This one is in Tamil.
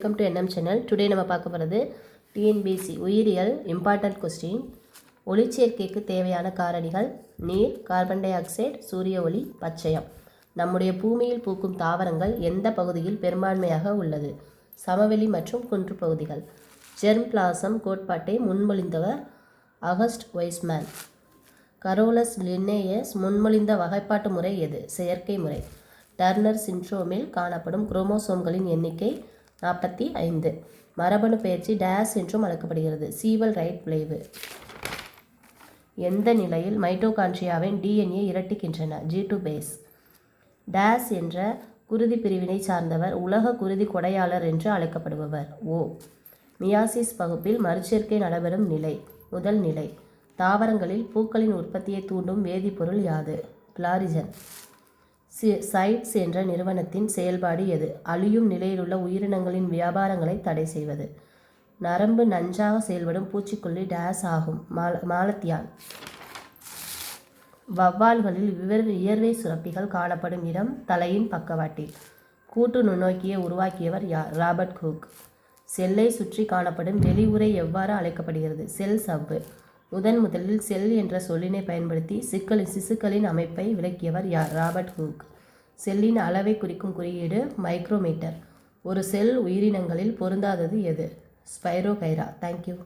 Welcome to NM channel today நம்ம பார்க்க போகிறது டிஎன்பிசி உயிரியல் இம்பார்ட்டன்ட் கொஸ்டின் ஒளிச்சேர்க்கைக்கு தேவையான காரணிகள் நீர் கார்பன் டை ஆக்சைடு சூரிய ஒளி பச்சையம். நம்முடைய பூமியில் பூக்கும் தாவரங்கள் எந்த பகுதியில் பெரும்பான்மையாக உள்ளது? சமவெளி மற்றும் குன்று பகுதிகள். ஜெர்ம் பிளாசம் கோட்பாட்டை முன்மொழிந்தவர் அகஸ்ட் வைஸ்மேன். கரோலஸ் லின்னேயஸ் முன்மொழிந்த வகைப்பாட்டு முறை எது? செயற்கை முறை. டர்னர் சின்ட்ரோமில் காணப்படும் குரோமோசோம்களின் எண்ணிக்கை நாற்பத்தி ஐந்து. மரபணு பயிற்சி டேஸ் என்றும் அழைக்கப்படுகிறது. சீவல் ரைட் விளைவு. எந்த நிலையில் மைட்டோகான்ட்ரியாவின் DNA இரட்டிக்கின்றன? G two phase. Days என்ற குருதி பிரிவினை சார்ந்தவர் உலக குருதி கொடையாளர் என்று அழைக்கப்படுபவர். ஓ. மியாசிஸ் பகுப்பில் மறுச்சேர்க்கை நடைபெறும் நிலை. முதல் நிலை. தாவரங்களில் பூக்களின் உற்பத்தியை தூண்டும் வேதிப்பொருள் யாது? கிளாரிஜன். சைட்ஸ் என்ற நிறுவனத்தின் செயல்பாடு எது? அழியும் நிலையிலுள்ள உயிரினங்களின் வியாபாரங்களை தடை செய்வது. நரம்பு நஞ்சாக செயல்படும் பூச்சிக்கொல்லி டேஸ் ஆகும். மால மாலத்தியான். வவ்வால்களில் விவர் இயற்கை சுரப்பிகள் காணப்படும் இடம் தலையின் பக்கவாட்டில். கூட்டு நுண்ணோக்கியை உருவாக்கியவர் யார்? ராபர்ட் குக் செல்லை சுற்றி காணப்படும் வெளியுறை எவ்வாறு அழைக்கப்படுகிறது? செல் சவ்வு. முதன் முதலில் செல் என்ற சொல்லினை பயன்படுத்தி சிக்கலின் சிசுக்களின் அமைப்பை விளக்கியவர் யார் ராபர்ட் ஹூக். செல்லின் அளவை குறிக்கும் குறியீடு மைக்ரோமீட்டர். ஒரு செல் உயிரினங்களில் பொருந்தாதது எது? ஸ்பைரோகைரா. தேங்க்யூ